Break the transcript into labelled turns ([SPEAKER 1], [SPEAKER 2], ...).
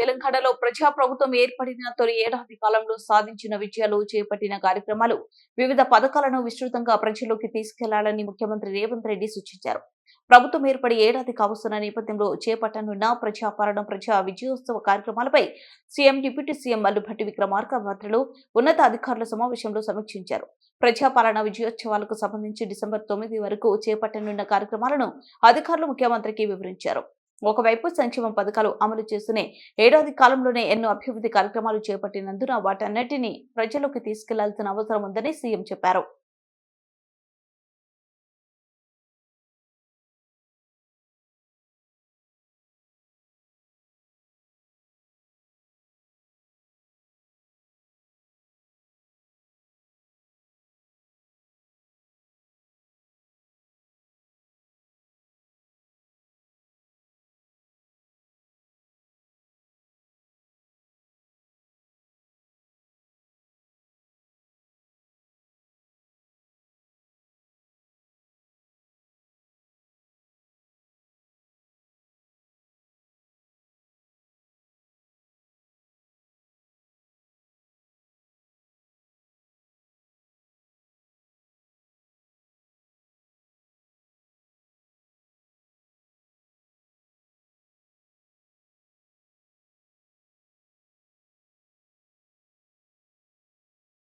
[SPEAKER 1] తెలంగాణలో ప్రజా ప్రభుత్వం ఏర్పడిన తొలి ఏడాది కాలంలో సాధించిన విజయాలు చేపట్టిన కార్యక్రమాలు వివిధ పథకాలను విస్తృతంగా ప్రజల్లోకి తీసుకెళ్ళాలని ముఖ్యమంత్రి రేవంత్ రెడ్డి సూచించారు. ప్రభుత్వం ఏర్పడి ఏడాది కావస్తున్న నేపథ్యంలో చేపట్టనున్న ప్రజాపాలన ప్రజా విజయోత్సవ కార్యక్రమాలపై CM deputy CM Mallubhatti Vikramarka మంత్రులు ఉన్నత అధికారుల సమావేశంలో సమీక్షించారు. ప్రజాపాలన విజయోత్సవాలకు సంబంధించి డిసెంబర్ తొమ్మిది వరకు చేపట్టనున్న కార్యక్రమాలను అధికారులు ముఖ్యమంత్రికి వివరించారు. ఒకవైపు సంక్షేమ పథకాలు అమలు చేస్తూనే ఏడాది కాలంలోనే ఎన్నో అభివృద్ధి కార్యక్రమాలు చేపట్టినందున వాటన్నిటినీ ప్రజలకు తీసుకెళ్ళాల్సిన అవసరం ఉందని సీఎం చెప్పారు.